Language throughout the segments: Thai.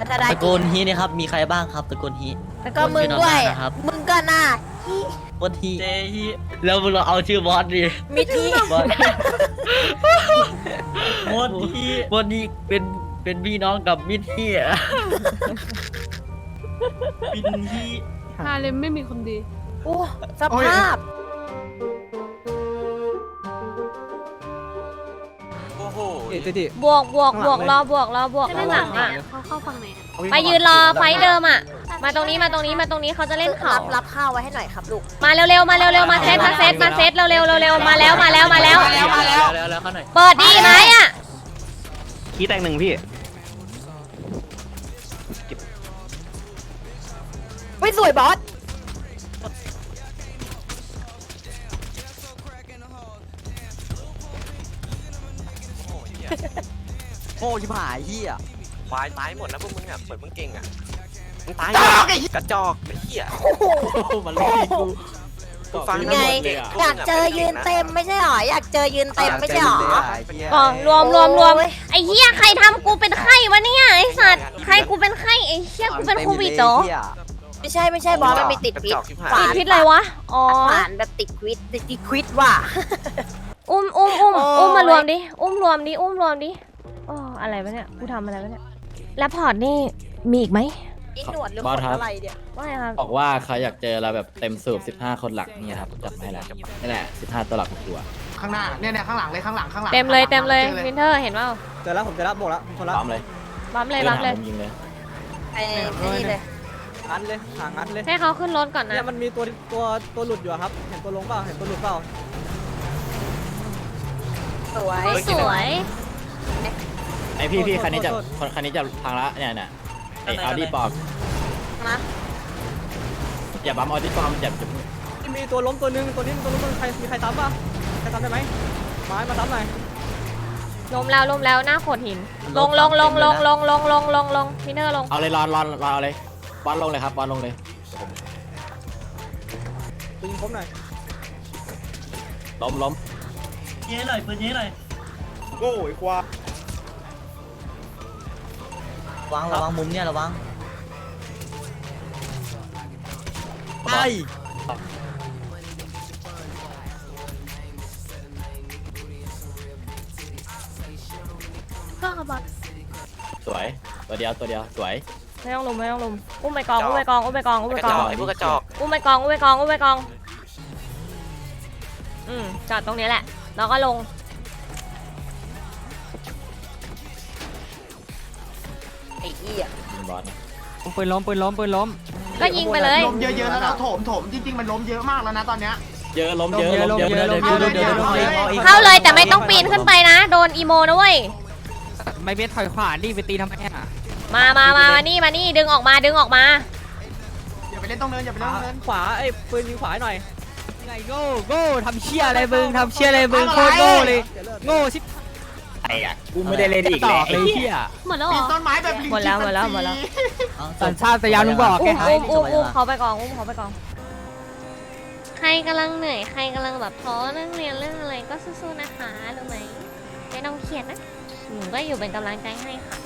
แล้วถ้าได้ตระกูลฮีนี่ครับ มีใครบ้างครับตระกูลฮี แล้วก็มึงด้วยคนที่นอนหน้านะครับ มึงก็หน้าบอสฮีเจฮีแล้วมึงเราเอาชื่อบอสดิมิทีบอสบอสฮีบอสฮีเป็นเป็นพี่น้องกับมิตรฮีอะมินฮีฮาเลมไม่มีคนดีโอ้สภาพ เอ๊ะติติบวกบวกบวกข้างหลัรงอบวกรอบวกจะข้าได้งหหลัลังงอะอะเขาเข้าฝั่งไหนอะไปยืนรอไฟเดิมอะ มาตรงนี้มาตรงนี้มาตรงนี้เขาจะเล่นเขารับรับข้าวไว้ให้หน่อยครับลูก มาเร็วๆมาเร็วๆมาเซตมาเซตมาเซตเร็วๆเร็วๆมาแล้วมาแล้วมาแล้วแล้วแล้วแล้วแล้วเขาหน่อยเปิดดีไหมอะ ขี้แตงหนึ่งพี่ไม่สวยบอส โง่ชิบหายเฮียควายตายหมดแล้วพวกมึงอะเหมือนมึงเก่งอะมึงตายกระจอกไอ้เหี้ยมันเลยกูกูฟังไงทั้งหมดเลยะอยากเจอยืนเต็มไม่ใช่หรอ อยากเจอยืนเต็มไม่ใช่หรออ๋อรวมรวมรวมไอ้เหี้ยใครทำกูเป็นไข้วะเนี่ยไอ้สัตว์ใครกูเป็นไข้ไอ้เหี้ยกูเป็นโควิดเหรอไม่ใช่ไม่ใช่บอสมันมีติดกระพิษจอกชิบหายฝาติดนพิษอะไรวะอ๋อฝานแบบติดควิดติดควิดว่ะอุ้มอุ้มอุ้มโอ้ยอุ้มมารวมดิอุ้มรวมดิอุ้มรวมดิ อ๋ออะไรวะเนี่ย กูทำอะไรวะเนี่ย แล้วพอร์ตนี่มีอีกไหมอีหนวดหรือบบออสครับ อะไรเนี่ยว่าไงครับ บอกว่าเขาอยากเจอเราแบบเต็มสูบ 15 คนหลักเนี่ยครับจับมาให้แล้วนี่แหละ 15 ตัวหลักของตัวข้างหน้าเนี่ยเนี่ยข้างหลังเลยข้างหลังข้างหลังเต็มเลยเต็มเลยจอวินเทอร์เห็นเปล่าเจอแล้วผมเจอแล้วหมดแล้วผมชนแล้วพร้อมเลยบัมเลยบัมเลยผมยิงเลย ไอ้ไอ้นี่เลยงัดเลยหางัดเลยให้เขาขึ้นรถก่อนนะเนี่ยมันมีตัวตัวตัวหลุดอยู่อะครับ เห็นตัวลงเปล่าเห็นตัวหลุดเปล่าสวยสวย ไอพี่พี่โทษคันนี้จะโทษคนคันนี้จะพังละเนี่ยเนี่ยไอคันไหนเอาดีคันไหนปลอมนะอย่าบัมเอาดีปลอมอย่าจะมีตัวล้มตัวหนึงตัวนี้ตัวล้มมันใครมีใครซ้ำป่ะใครซ้ำได้ไหมไม้มาซ้ำหน่อยลมแล้วลมแล้วหน้าโขดหิน ลงลงลงลงลงลงลงลงลงวินเทอร์ลงเอาเลยรอนรอนรอนเอาเลยบอลลงเลยครับบอลลงเลยปืนผมหน่อยล้มล้มยิงให้หน่อยปืนยิงให้หน่อยโง่ไอ้ควา ยวางระวังมุมเนี่ยระวังไปก็ค่ะบอสสวย ตัวเดียวตัวเดียวสวย ไม่ต้องลุมไม่ต้องลุมอุ้มไปกองอุ้มไปกองอุ้มไปกองอุ้มกไประกจอองกไอ้พวกกระจอกอุ้มไปกองอุ้มไปกองอุ้มไปกอง อืมจอดตรงนี้แหละ แล้วก็ลง เหี้ยยิงบอลนะปืนล้มปืนล้มปืนล้ม ก็ยิงไปเลย ล้มเยอะๆแล้วเราโถมโถมจริงๆมันล้มเยอะมากแล้วนะตอนเนี้ย เยอะล้มเยอะล้ล้มมเยเยอะอะล้เดี๋ยวมเยเดี๋อะยวเดี๋ยวล้มเยอะเดี๋ยวเข้าเลยแต่ไม่ต้องปีนขึ้นไปนะ โดนอีโมนะเว้ย ไม่เบ็ดถอยขวาดิไปตีทำไมอะมามามามานี่มานี่ดึงออกมาดึงออกมา อย่าไปเล่นตรงเนินอย่าไปเล่นตรงเนินขวาไอ้ปืนยิงขวาหน่อยไงโง่โง่ทำเชี่ยอะไรมึงทำเชี่ยอะไรมึงโคตรโง่เลย โง่ชิบ ไอ้อะกูไม่ได้เล่นอีกตแล้อวกเลยเชี่ยหมดแล้วเหปีรนอ ต้นไม้แบบลิงหมดแล้วหมดแล้วหมดแล้ว สัญชาตญาณมึงบอกแกอุ้มอุ้มอุ้มอุ้มเขาไปกองอุ้มเขาไปกอง ใครกำลังเหนื่อยใครกำลังแบบท้อเรื่องเรียนเรื่องอะไรก็สู้ๆนะคะรู้ไหมไม่ต้องเครียดนะหนูก็อยู่เป็นกำลังใจให้ค่ะ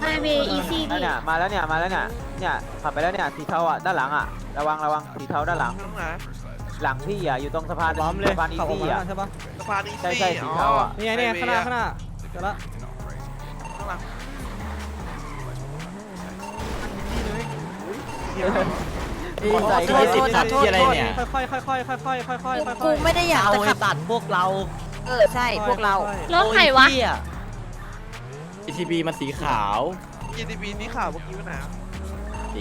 ไฮเวย์อีซี่นั่นดิเนี่ยมาแล้วเนี่ยมาแล้วเนี่ยเนี่ยขับไปแล้วเนี่ยสีเทาอะด้านหลังอะระวังระวังสีเทาด้านหลังข้างหลังหลังพี่อะอยู่ตรงสะพานล้อมเลยสะพานอีขับออกซี่มาอะใช่ปะสะพานอีใช่ซี่ใช่สีเทาอะนี่ไงเนี่ยข้างหน้าข้างหน้า เจอละข้างหลังดีใจโทษโทษโทษที่อะไรเนี่ยค่อยๆค่อยๆค่อยๆค่อยๆค่อยๆค่อยๆกูไม่ได้อยากเอาจะไอ้ขับตัดพวกเรา เออใช่พวกเรารถใครวะโอ้ยเหี้ยทีบีมันสีขาวยีทีบีนี่ข่าวเมื่อกี้ว่าหนาสี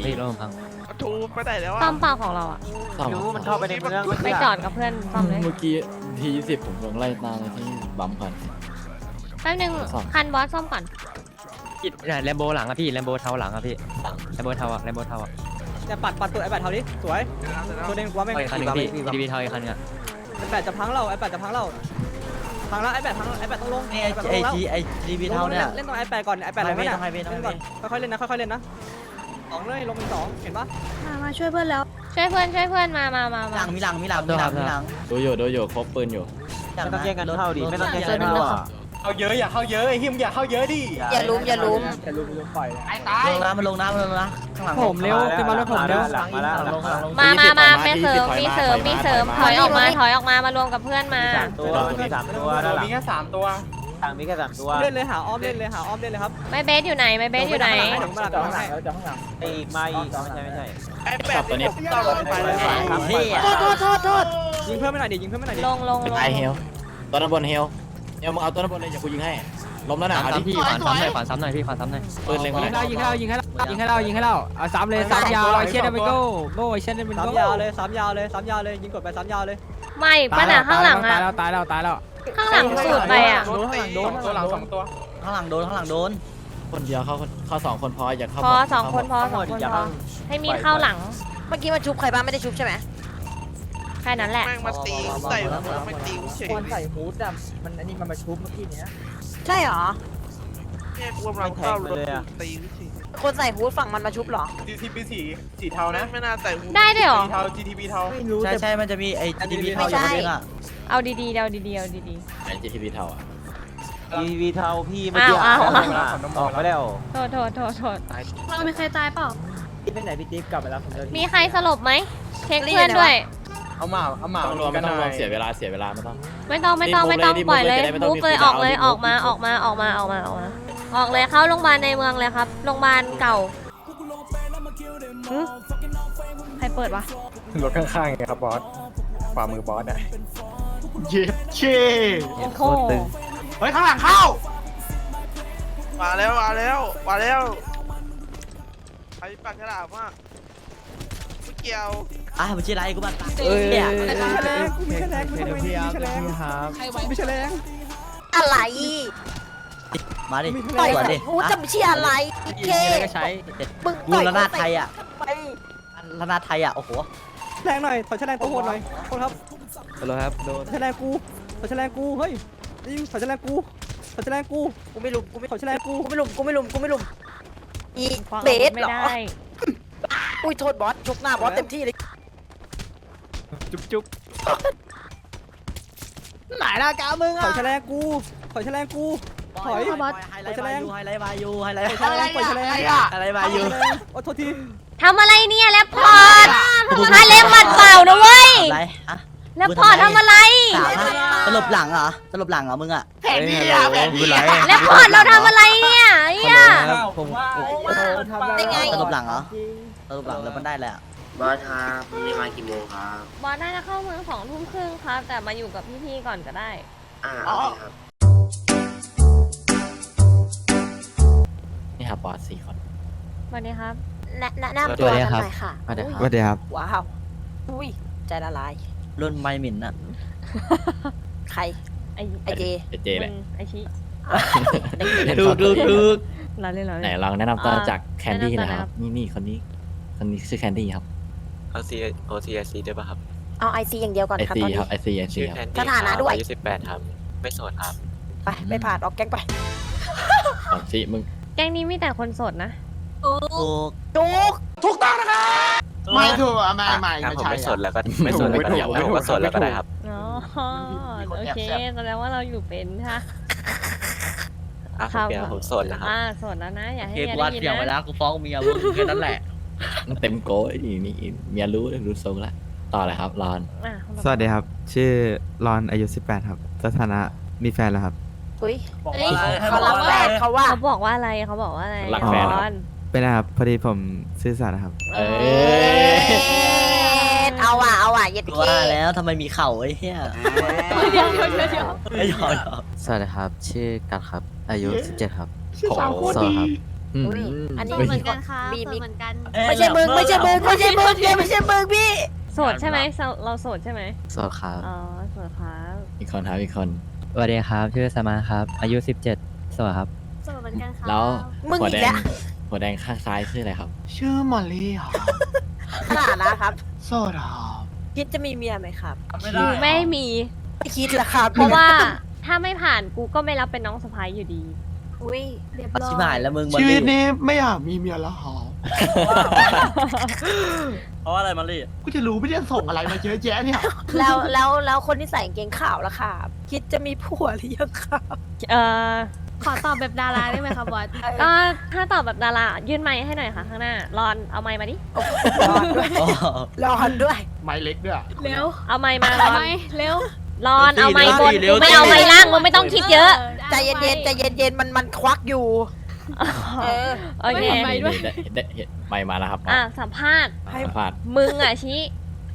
ทูไปไหนแล้วซ่อะอมเปล่าของเราอะซ่อมรู้มันเข้าไปในเมืองไม่จอดกับเพื่อนซ่อมเลย เมื่อกี้ทีสิบผมลงไล่ตามเลยที่บัมก่อน แป๊บนึงซ่อมคันบอสซ่อมก่อนเนี่ยแลมโบหลังอะพี่แลมโบเทาหลังอะพี่แลมโบเทาอะแลมโบเทาอะเนี่ยปัดปัดตัวไอ้แปดเท่านี้สวยตัวเด้งกว่าแม่งเอาอีกคันหนึงพี่ทีวีเทาอีกคันหนึงอะไอ้แปดจะพังเราไอ้แปดจะพังเราพังแล้วไอ้แปดพังไอ้แปดต้องลงไอ้ไอ้ทีไอ้ทีวีเท่าเนี่ย เล่นตรงไอ้แปดก่อนไอ้แปดลงไม่ได้ต้องให้เว้นต้องให้เล่นเว้ก่อนนค่อยๆเล่นนะค่อยๆเล่นนะสองเลยลงเป็นสองเห็นปะมามาช่วยเพื่อนแล้ว ช่วยเพื่อนช่วยเพื่อนมามามาหลัมางมีหลังมีหลังมีหลังมีหลัง ดูอยู่ดูอยู่ครบปืนอยู่ไม่ต้องแย่งกันเข้าดิไม่ต้องแย่งกันเข้าอะ เอาเยอะอย่าเข้าเยอะไอ้ฮิมอย่าเข้าเยอะดิอย่าลุมอย่าลุมจะลุมลุมปล่อยเลยไอ้ตายลงน้ำมันลงน้ำมันลงน้ำข้างหลังผมเร็วขึ้นมารถผมเร็วหลังมาแล้วหลังมาแล้วมามามาไม่เสริมมีเสริมมีเสริมถอยออกมาถอยออกมามารวมกับเพื่อนมาสามตัวมีสามตัวด้านหลังมีแค่สามตัวหลังมีแค่สามตัวเล่นเลยหาอ้อมเล่นเลยหาอ้อมเล่นเลยครับไม่เบสอยู่ไหนไม่เบสอยู่ไหนถึงมาหลังข้างหลังแล้วจะข้างหลังไอ้อีกมาอีกไม่ใช่ไม่ใช่จับตัวนี้เฮียโทษโทษโทษโทษยิงเพิ่มไม่หน่อยดิยิงเพิ่มไม่หน่อยดิลงลงลงไอเฮลตัวนั้นบนเฮล เฮลมึงเอาตัวนั้นบนเลยอย่ากูยิงให้ล้มแล้วนะขวานเอาดิ ซ้ำพี่ขวานซ้ำหน่อยขวานซ้ำหน่อยพี่ขวานซ้ำหน่อยปืนเล็งมายิเลงยให้เรายิงให้เรายิงให้เรายิงให้เรายิงให้เราเอาซ้ำเลยซ้ำยาวไอเช่นเดมิโก้โก้ไอเช่นเดมิโก้ซ้ำยาวเลยซ้ำยาวเลยซ้ำยาวเลยยิงกดไปซ้ำยาวเลยไม่ป้าหนาข้างหลังตาอะยแล้วตายแล้วตายแล้วข้างหลังสูดไปอะโดนข้างหลังโดนตัวหลังสองตัวข้างหลังโดนข้างหลังโดนคนเดียวเข้าเข้าสองคนพออย่าเข้าพอสองคนพอสองคนพอให้มีเข้าหลัง เมื่อกี้มันชุบใครบ้างไม่ได้ชุบใช่ไหมแค่นั้นแหละ แม่งมาตีใส่หัวมันตีคอนใส่ฮูดอะมันอันนี้มันมาชุบเมื่อกี้เนี้ยใช่เหรอไม่แทงไปเลยอะคนใส่ฮูดฝั่งมันมาชุบเหรอ GTP สีสีเทานะได้ด้วยเหรอ สีเทา GTP เทา ไม่รู้ใช่แต่ใช่มันจะมีไอ้ทีวีเท่าอยู่คนนึงอะ เอาดีๆเอาดีๆเอาดี ไอจีทีวีเท่าอะทีวีเทาพี่เมื่อกี้อ้าวอ้าว ออกไปแล้วๆ โทษโทษโทษโทษเรามีใครตายเปล่า ที่ไปไหนพี่ติ๊กกลับไปแล้วผมจะมีใครสลบไหมเช็คเพื่อนด้วย เอาหมาเอาหมาต้องรวมไม่ต้องรวมเสียเวลาเสียเวลาไม่ต้อง ไม่ต้องไม่ต้องไม่ต้องรีบปล่อยเลยรีบเลยจะได้ไม่ต้องมูฟเลยมีออกเลยรีบออกมาออกมาออกมาออกมาออกมา ออกเลยเข้าโรงพยาบาลในเมืองเลยครับโรงพยาบาลเก่าหึใครเปิดวะรถข้างๆไงครับบอสฝ่ามือบอสอะเย็ดเช่โอ้โหเฮ้ยข้างหลังเข้า มาแล้วมาแล้วมาแล้วใครปากฉลามอะไม่เกี่ยว อะมันชื่ออะไรกูบ้านตาเอ้ยเนี่ยไม่ใช่แรงไม่ใช่แรงไม่ใช่แรงไม่ใช่แรงไม่ใช่แรงอะไรมาดิต่อยสวนใส่ดิฮูดจะไม่ใช่อะไรเคมีอะไรก็ใช้มึงกูต่อยระนาดไทยอะไประนาดไทยอะโอ้โหแรงหน่อยถอยแฉลงตัวโหดหน่อยโทษครับฮัลโหลครับโดนถอยแฉลงกูถอยแฉลงกูเฮ้ยยิงถอยแฉลงกูถอยแฉลงกูกูไม่ลุมกูไม่ถอยแฉลงกูกูไม่ลุมกูไม่ลุมกูไม่ลุมอีควางเบอาวุสธไม่เหรอได้อุ้ยโทษบอสชุบหน้าบอสเต็มที่เลย จุ๊บจุ๊บไหนล่ะกามึงอะถอยแฉลงกูถอยแฉลงกูถอยไฮไลท์มาอยู่ไฮไลท์มาอยู่ไฮไลท์ถอยแฉลงปล่อยแฉลงอะไรมาอยู่โอ้โทษทีทำอะไรเนี่ยแลปพอร์ตฮาเลมหมัดเปล่านะเว้ยอะไรฮะแลปพอร์ตทำอะไรสามสลบหลังเหรอสลบหลังเหรอมึงอะแผนดีอะแผนดีแลปพอร์ตเราทำอะไรเนี่ยเหี้ยผมผมได้ไงสลบหลังเหรอสลบหลังแล้วมันได้แหละ บอสครับนี่มากี่โมงครับ บอสน่าจะเข้าเมืองสองทุ่มครึ่งครับ แต่มาอยู่กับพี่ๆก่อนก็ได้ อ่าโอเคครับ นี่ครับบอสสี่คน สวัสดีครับ แนะแนะนำตัวกันหน่อยค่ะสวัสดีครับอุ้ยสวัสดีครับ ว้าว อุ้ย ใจละลาย รุ่นไมมินอะใคร ไอ้ไอเจไอเจแหละมึงไอ้ชิดูดูดูเราเล่นเราไหนเล่น ลองแนะนำตัวอ่าจากแคนดี้แนะนำตัวนะครับนะครับ นี่นี่คนนี้ คนนี้ชื่อแคนดี้ครับ เอาซีโอซีไอซีด้วยป่ะครับเอาไอซีอย่างเดียวก่อนไอครับซีตอนคนี้ รับไอซีไอซีชื่อคแครับนสถานะด้วย อายุสิบแปดครับ ไม่โสดครับ ไปไม่ผ่านออกแก๊งไปสองซีมึงแก๊งนี้มีแต่คนโสดนะถูกจุกไม่ถูกอะไม่ไม่ถ้าไม่ผมใช่ไม่โสอะดแล้วก็ไม่โสดแล้วก็ได้ผมก็โสดแล้วก็ได้ครับ อ๋อมีคนโอแอบเคแซวแสดงว่าเราอยู่เป็นค่ะอะผมเปลี่ยนผมโสดแล้วครับ อ่าโสดแล้วนะ อย่าให้เคเมียกูอัดได้ยินเสียงไว้นะแล้วกูฟ้องเมียมึงแค่นั้นแหละ เต็มโกยนี่นี่เมียรู้รู้ทรงละต่อเลยครับรอนอะคนต่อไปสวัสดีครับ ชื่อรอนอายุ 18 ครับ สถานะมีแฟนแล้วครับ อุ้ยบอกเอ้ยว่าเขารักแฟนเขาว่า เขาบอกว่าอะไรเขาบอกว่าอะไรรักแฟนครับร้อนเป็นนะครับพอดีผมซื่อสัตย์นะครับ เอ้เอ๊ะเอาว่ะเอาว่ะเย็ดกูเคว่าแล้วทำไมมีเข่าไอ้เหี้ยเดี๋ยวเดี๋ยวเดี๋ยวเดี๋ยว ไม่ยอมยอมสวัสดีครับ ชื่อกัดครับ อายุ 17 ครับ ชื่อสาวโคตรโสดดีครับ อืมอุ้ยอันนี้ไม่มีเหมือนกันค่ะมีมีเหมือนกัน ไม่ใช่มึงไม่ใช่มึงไม่ใช่มึงเกไม่ใช่มึงพี่ โสดใช่ไหมเราเราโสดใช่ไหมโสดครับ อ๋อโสดครับอีกคนครับอีกคน สวัสดีครับ ชื่อสมาครับ อายุ 17โสดครับสเหมือนกันค่ะแล้วมึงหัวอีแดกแล้งวหัวแดงข้างซ้ายชื่ออะไรครับ ชื่อมอลลี่เหรอขนาดนะครับโสดเหรอคิดจะมีเมียไหมครับกูไม่มี ไม่คิดละครับเพราะว่าถ้าไม่ผ่านกูก็ไม่รับเป็นน้องสะพ้ายอยู่ดี อุ้ยเรียบเอาร้อชิบหายยแล้วมึงมันชีวิตนี่นี้ไม่อยากมีเมียแล้วหรอเพราะอะไรมันลี่กูจะรู้ไม่ได้ส่งอะไรมาเยอะแยะเนี่ยแล้วแล้วแล้วคนที่ใส่กางเกงขาวล่ะครับคิดจะมีผัวหรือยังคะเอ่อขอตอบแบบดาราได้ไหมคะบอสก็ถ้าตอบแบบดารายื่นไมค์ให้หน่อยค่ะข้างหน้ารอนเอาไมค์มาดิร้อนด้วยร้อนด้วย ไม้เล็กด้วย เร็ว เอาไมค์มาทำรอนไมเร็ว รอนเอาไมค์บนเร็วสิไม่เอาไมค์ล่างมึงไม่ต้องคิดเยอะ ใจเย็นๆใจเย็นๆมันมันควักอยู่ เออ โอเคไม่ทำไมด้วย ได้ได้เห็นไม่มาแล้วครับอะสัมภาษณ์อะสัมภาษณ์มึงอะชี้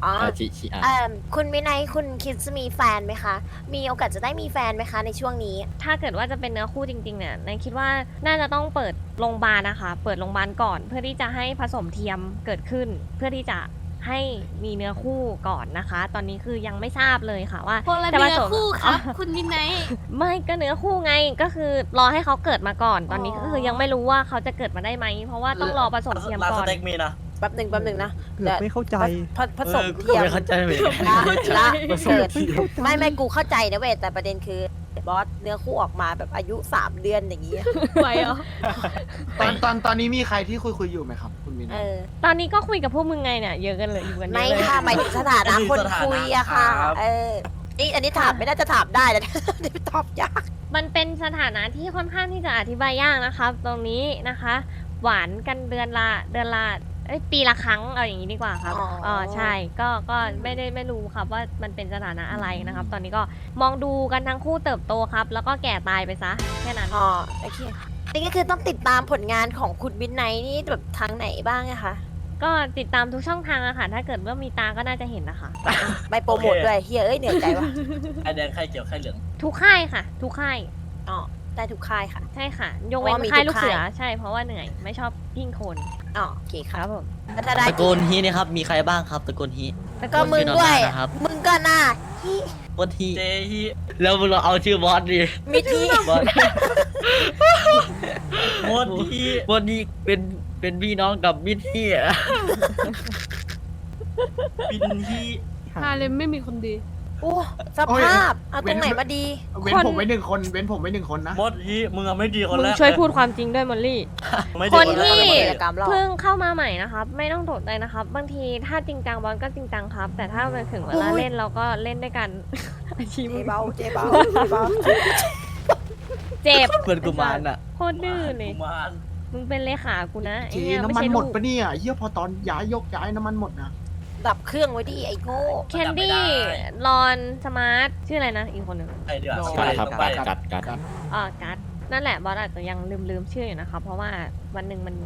อ๋อเอ่อชิชิอะเอ่อคุณวินัยคุณคิดจะมีแฟนไหมคะ มีโอกาสจะได้มีแฟนไหมคะในช่วงนี้ ถ้าเกิดว่าจะเป็นเนื้อคู่จริงๆเนี่ยนายคิดว่าน่าจะต้องเปิดโรงพยาบาลนะคะ เปิดโรงพยาบาลก่อน เพื่อที่จะให้ผสมเทียมเกิดขึ้น เพื่อที่จะ ให้มีเนื้อคู่ก่อนนะคะ ตอนนี้คือยังไม่ทราบเลยค่ะว่าคนละจะผเนื้สอมคู่ครับ อ๋อ คุณวินัยไม่ก็เนื้อคู่ไงก็คือรอให้เขาเกิดมาก่อน ตอนนี้ก็คือยังไม่รู้ว่าเขาจะเกิดมาได้ไหมเพราะว่าต้องรอผสมเทียมร้านก่สอน เต็กมีนะ แป๊บหนึ่งแป๊บหนึ่งนะเกือบไม่เข้าใจ ผผสมออกูเทียมไม่เข้าใจเหมือนกันละเกิดไม่ไม่กูเข้าใจนะเว้ยแต่ประเด็นคือ บอสเนื้อคู่ออกมาแบบอายุสามเดือนอย่างนี้ ไหวเหรอตอนตอนตอนนี้มีใครที่คุยคุยอยู่ไหมครับ คุณมินเออ ตอนนี้ก็คุยกับพวกมึงไงเนี่ยเยอะกันเลยอยู่กันเยไม่อะเลยค่ะหมายถึงสถานะคนคุยอะค่ะเออ นี่อันนี้ถามไม่น่าจะถามได้นะเดี๋ยวตอบยากมันเป็นสถานะที่ค่อนข้างที่จะอธิบายยากนะคะตรงนี้นะคะ หวานกันเดือนละเดือนละ เอ้ยปีละครั้งเอาอย่างนี้ดีกว่าครับอ๋ออ๋อ๋ อใช่ก็ก็ไม่ได้ไม่รู้ครับว่ามันเป็นสถานะอะไรนะครับ ตอนนี้ก็มองดูกันทั้งคู่เติบโตครับ แล้วก็แก่ตายไปซะแค่นั้น อ๋อโอเคนี่ก็คือต้องติดตามผลงานของคุณวินไนท์นี่แบบทางไหนบ้างอะคะก็ติดตามทุกช่องทางอะค่ะ ถ้าเกิดว่ามีตาก็น่าจะเห็นนะคะไม่โปรโมทด้วยเฮียเอ้ยเหนื่อยใจว่ะ ไอแดงไข่เขียวไข่เหลือง ทุกค่ายค่ะ ทุกค่าย อ๋อ ได้ทุกค่ายค่ะ ใช่ค่ะ ยกเว้นอ๋อมีค่ายทุลูกกเสือค่ายใช่ เพราะว่าเหนื่อย ไม่ชอบยิ่งคนอ๋อโอเคคค่ะรับผมแล้วถ้าได้ตะโกนฮีเนี่ยครับ มีใครบ้างครับตะโกนฮีแล้วก็มึงด้วยชื่อน้องนานะครับมึงก็น่าฮิบนฮีเจฮีแล้วมึงเราเอาชื่อบอสดิมิดฮีบอสบนฮีบนฮีเป็นเป็นพี่น้องกับมิดฮีอะบินฮีฮาเลมไม่มีคนดี โอ้สภาพเอาตรงไหนมาดี เว้นผมไว้หนึ่งคนเว้นผมไว้หนึ่งคนนะบดฮีมึงอะไม่ดีคนมึงแรกช่วยพูดความจริงด้วยมอลลี่ ไม่คดีนแรกที่กิจกรรมเราเพิ่งเข้ามาใหม่นะครับ ไม่ต้องตกใจนะครับ บางทีถ้าจริงจังบอลก็จริงจังครับ แต่ถ้ามันถึงเวลาอุ๊ยเล่นเราก็เล่นด้วยกัน อาชีพเจเบาเจเบาเจเบาเจ็บเหมือนกุมารอะโคตรดื้อเลยกุมารมึงเป็นเลขากูนะไอ้เจ๊เนี่ยไม่น้ำมันใช่หมลูดกปะเนี่ยเฮียพอตอนย้ายยกย้ายน้ำมันหมดนะ ดับเครื่องไว้ดิไอ้โง่แคนดี้รอนสมาร์ทชื่ออะไรนะอีกคนหนึ่งไอเดือดกัดครับไปกัดกัดกัดอ่ากัดนั่นแหละบอสอาจจะยังลืมลืมชื่ออยู่นะคะเพราะว่าวันหนึ่งมัน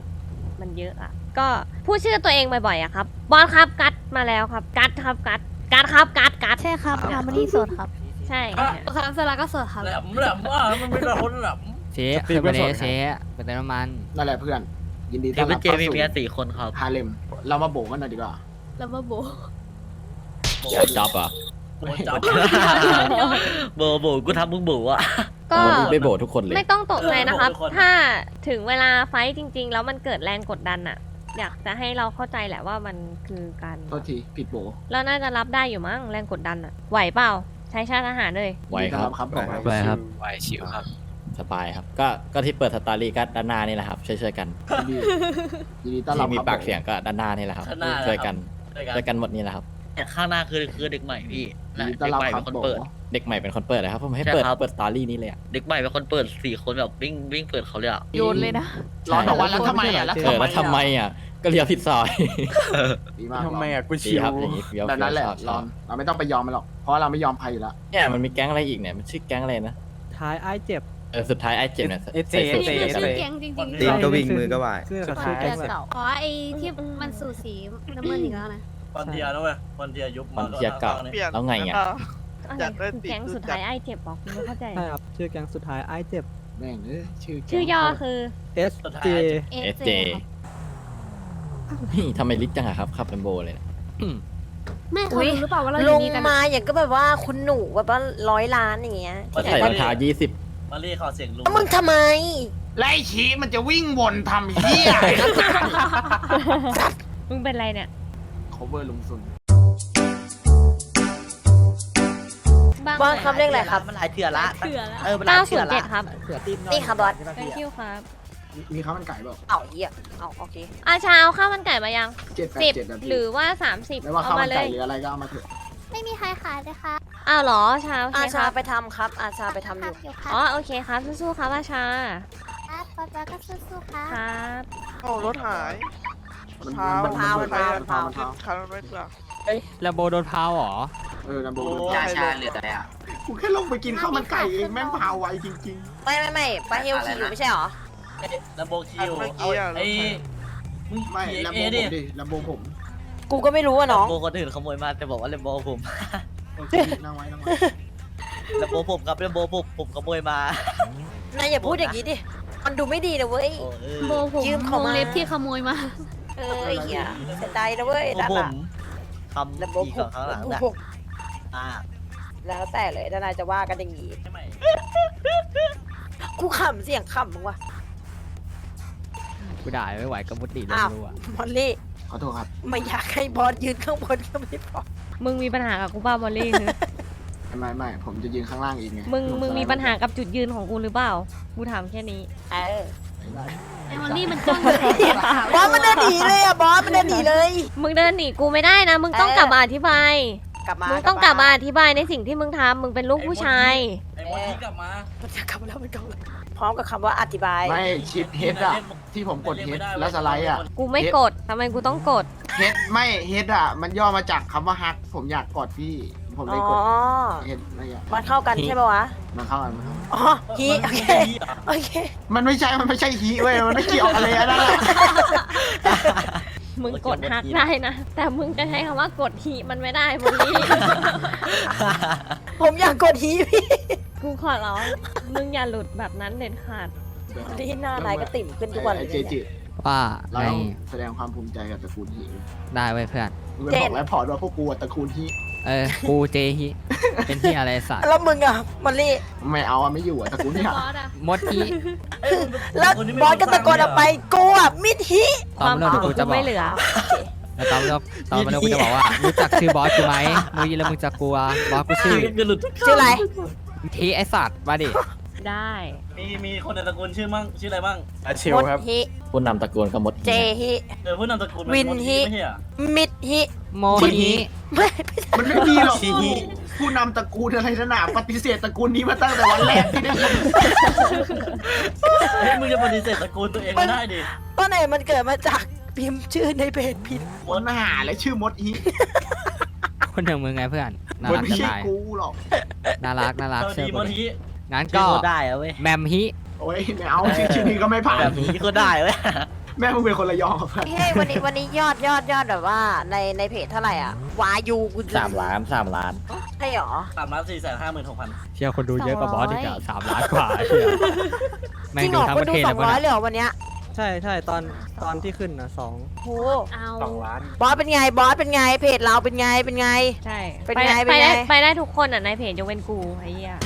มันเยอะอะ ก็พูดชื่อตัวเองบ่อยๆอะครับ บอสครับกัดมาแล้วครับ กัดครับกัดกัดครับกัดกัดใช่ครับทำมันที่สดครับ ใช่ครับสลาก็สดครับแหลมแหลมว่ามันไม่ได้คนแหลมเจ๊ขึ้นมาเลยเจ๊เป็นเติมน้ำมันนั่นแหละเพื่อนยินดีเทต้อนปรับเจเข้ามีสู่เมียสี่คนครับฮาเลมเรามาโบกกันหน่อยดีกว่า แล้วมาโบอยากจ็อบเหรอะโบจับโบโบกูทำมึงโบอะก็ไม่โบทุกคนเลย ไม่ต้องตกใจนะครับเออบอกทุกคนถ้าถึงเวลาไฟท์จริง ๆ แล้วมันเกิดแรงกดดันอะอยากจะให้เราเข้าใจแหละว่ามันคือการโทษทีผิดโบเราน่าจะรับได้อยู่มั้งแรงกดดันอะไหวเปล่าใช้ชาติทหารเลยไหวยินดีต้อนครัรับบครับผมไปครับไหวชิวครับสบายครับ ก็ก็ที่เปิดสตอรี่ก็ด้านหน้านี่แหละครับช่วยๆกันยินดียินดีต้อนรับที่มีครับปากเสียงก็ด้านหน้านี่แหละครับข้างหน้าช่วยกัน ด้วยกันช่วยกันหมดนี่แหละครับเนี่ยข้างหน้าคือคือเด็กใหม่พี่ยินนะดีต้อนเด็กรับใหม่ครัเป็บนคนโบเปิด เด็กใหม่เป็นคนเปิดเลยครับผมให้ใช่เปิดครับ เปิดสตอรี่นี้เลยอะเด็กใหม่เป็นคนเปิดสี่คนแบบวิ่งวิ่งเปิดเขาเลยอะ โยนเลยนะ ร้อนบอกว่าแล้วทำไมอะแล้วเอทำอไมแล้วทำไมอะก็เลี้ยวผิดซอยดีมากทำไมอะกูดีชิวครับอย่างนี้เฟี้ยวแบบนั้นแหละชอบชร้ออบนเราไม่ต้องไปยอมมันหรอกเพราะว่าเราไม่ยอมใครอยู่แล้วเนี่ยมันมีแก๊งอะไรอีกเนี่ยมันชื่อแก๊งอะไรนะท้ายไอ้เจ็บ เออสุดท้ายไอ้เจ็บเนี่ยเอสเอใส่สูทเอสเอใส่กันเลยแกงจริงๆตีนก็วิ่งมือก็ไหวเสื้อกับคชุดนแก๊งเก่าอ๋อไอที่มันสูสีน้ำมันอีกแล้วนะวันเทียนะเว้ยวันเทียยุบมันเทียเก่า เปลี่ยนแล้วไงอะอะไรอยากได้คือติดแก๊งสุดท้ายไอ้เจ็บบอกคุณไม่เข้าใจ ใช่ครับ ชื่อแก๊งสุดท้ายไอ้เจ็บ แม่งเอ้ยชื่อแก๊งชื่อย่อคือ S สุดท้าย J เอ SJ นี่ทำไมลิกจังอะครับขับเป็นโบเลยนะแม่เขาอุ๊ยรู้หรือเปล่าว่าเราอลยู่งนี่กันมาอย่างก็แบบว่าคุณหนูแบบว่าร้อยล้านอย่างเงี้ยที่ไหนใส่รได้องเท้ายี่สิบ มารีขอเสียงลุงแล้วมึงทำไมไล่ชี้มันจะวิ่งวนทำเฮียอะไรนักหนามึงเป็นไรเนี่ย cover ลุงซุนบ้างบอสครับเรียกอะไรครับ มันหลายเถื่อละ เถื่อแล้วเออมันหลายเก้าศูเถื่อนย์เจ็ละดครับเสือตีนนี่ครับบอส thank you ครับมีข้าวมันไก่เปล่าเอาเหี้ยเอาโอเคอาเช้าข้าวมันไก่มายังเจ็ดแปดสิบเจ็ดนาทีหรือว่าสามสิบไม่ว่าเอาข้าวมัมานเลไก่ย หรืออะไรก็เอามาเถอะ ไม่มีใครขายเลยค่ะอ้าวเหรอชาโอเคอาคชารับไปทำครับ อาชาไปทำอยู่อ๋อโอเคครับสู้ๆครับอาชาครับปอปอก็สู้ๆครับครับโอ้รถหายมันเท้ามันเท้ามันเท้ามันเท้ามันเท้าคันมันไม่เปล่า เอ้ยแลมโบโดนพาวเหรอ เออลำโบโอ้โดนยชาเหลืออะไรอะ กูแค่ลงไปกินข้าวมันไก่เองแม่งพาไวจริง ไม่ไม่ไม่ไปเฮลคีอยู่ไม่ใช่เหรอ ลำโบคิว เอาไอ้ มึงๆ ไม่ขี่ลำโบเอผดิมดิลำโบผม กูก็ไม่รู้อะน้องลำโบคนอื่นขโมยมาแต่บอกว่าลำโบผม โอเคนั่งไว้นั่งไว้ลำโบผมครับลำโบผมผมขโมยมานายอย่าพูดอย่างนี้ดิ มันดูไม่ดีนะเว้ย โอ้เออโบผมยืมเขามาวงเล็บที่ขโมยมา เออไอ้เหี้ยเสียดายนะเว้ยโอ้นั่นผอะมทำแล้วโบดีผกมว่าข้างหลังนะผมอ่าแล้วแต่เลยถ้านายจะว่ากันอย่างนี้ ใช่ไหมกูขำเสียงขำมึงวะ กูด่าไม่ไหวก็มุดดิเลยอ้าวไม่รู้อะมอลลี่ข อโทษครับไม่อยากให้บอสยืนข้างบนก็ไม่พอมึงมีปัญหากับกูเปล่าบอลลี่ไม่ไม่ผมจะยืนข้างล่างอีกไงมึงมึงมีปัญหากับจุดยืนของกูหรือเปล่า กูถามแค่นี้ เออไอ้มอลลี่มันจ้องอยู่แถวบอสมันเดินหนีเลยอะบอสมันเดินหนีเลย มึงเดินหนีกูไม่ได้นะ มึงต้องเออกลับมาอธิบาย กลับมามึงต้องกลับมาอธิบายในสิ่งที่มึงทำมึงเป็นลูกผู้ชาย ไอ้มดที่กลับมา มันจะกลับมาแล้วมันกลับมา พร้อมกับคำว่าอธิบาย ไม่ชิดเฮดอะที่ผมกดเฮดแล้วสไลด์อะกูไม่กดทำไมกูต้องกด เฮดไม่เฮดอะมันย่อมาจากคำว่าฮักผมอยากกอดพี่ ผมอ๋เลยอกดเฮดอะไรอะมันเข้ากันใช่ปะวะมันเข้ากันมันเข้ากันอ๋อฮีโอเค โอเค มันไม่ใช่มันไม่ใช่ฮีเว้ยมันไม่เกี่ยวอะไรอันนั้นอะมึงกดฮักได้นะ แต่มึงจะใช้คำว่ากดทีมันไม่ได้บอลลี่ผมอยากกดฮีพี่ กูขอร้อง มึงอย่าหลุดแบบนั้นเด็ดขาด ที่หน้านายก็ติ่มขึ้นทุกวันเลไอ้ยเจเนี่ย จิว่าเราไงต้องแสดงความภูมิใจกับตระกูลฮีได้ไว้ยเพื่อน มึงไปบอกแล้วพอร์ตว่าพวกกูอะตระกูลฮีเออ กูเจฮิเป็นที่อะไรสัตว์แล้วมึงอะมอลลี่ ไม่เอาอะไม่อยู่อะตระกูลฮีบอสอะมดฮิแล้วบอสก็ตะโกนออกไปกูอะมิดฮีตอนเรื่องขที่องกูกูจะบอก ไม่เหลือ แล้วตอนเรื่องตอนเรื่องกูจะบอกว่ารู้จักชื่อบอสกูไหมมึงแล้วมึงจะกลัวบอสกูชื่อก็หลุดชื่ออะไร ทีไอสัตว์มาดิ ได้มีมีคนในตระกูลชื่อมั่งชื่ออะไรบ้างอาชิวมดครับฮีผู้นำตระกูลก็มดเจฮีเออผู้นำตระกูลมัวินมดฮิ ไม่ใช่เหรอมิดฮีโมฮิไม่ไม่ใช่มันไม่มีหรอกผู้ผู้นำตระกูลอะไรนั่นน่ะปฏิเสธตระกูลนี้มาตั้งแต่วันแรกที่ได้ยินเฮ้ยมึงจะปฏิเสธตระกูลตัวเองไม่ได้ดิต้นไหนมันเกิดมาจากพิมพ์ชื่อในเพจผิดคนหาและชื่อมดฮี คนอย่างมึงไงเพื่อนน่ามันรักไม่จะใช่ตายกูหรอก น่ารักน่ารักเออเชื่ดีอมกูดดิฮีงั้นชื่ก็อโคตรได้อะเว้ยแมมฮิโอ้ยไม่เอาชื่อชื่อนี้ก็ไม่ผ่าน แบบนี้ก็ได้เว้ยแม่มึงเป็นคนระยองครับเพื่อนเฮ้ยวันนี้วันนี้ยอดยอดยอดแบบว่าในในเพจเท่าไหร่อะวายูกูสามล้านสามล้าน ใช่หรอ สามล้านสี่แสนห้าหมื่นหกพันเชื่อคนดูเยอะกว่าบอสอีกอะสองร้อยสามล้านกว่าเชื่อแม่จริงงเหดูรอทั้งคปนระดูเทศสเลอยงปะร้อยเนี่ยเลยเหรอวันเนี้ย ใช่ใช่ตอนตอนที่ขึ้นนะสองโหเอาสองล้านบอสเป็นไงบอสเป็นไงเพจเราเป็นไงเป็นไง ใช่เป็นไปไงได้เป็นไปไง ได้ไปได้ทุกคนอะในเพจยกเว้นกูไอ้เหี้ย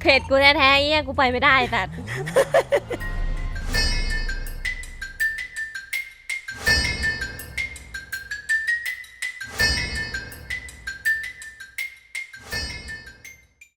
เพจกูแท้ๆไอ้เหี้ยกูไปไม่ได้แต่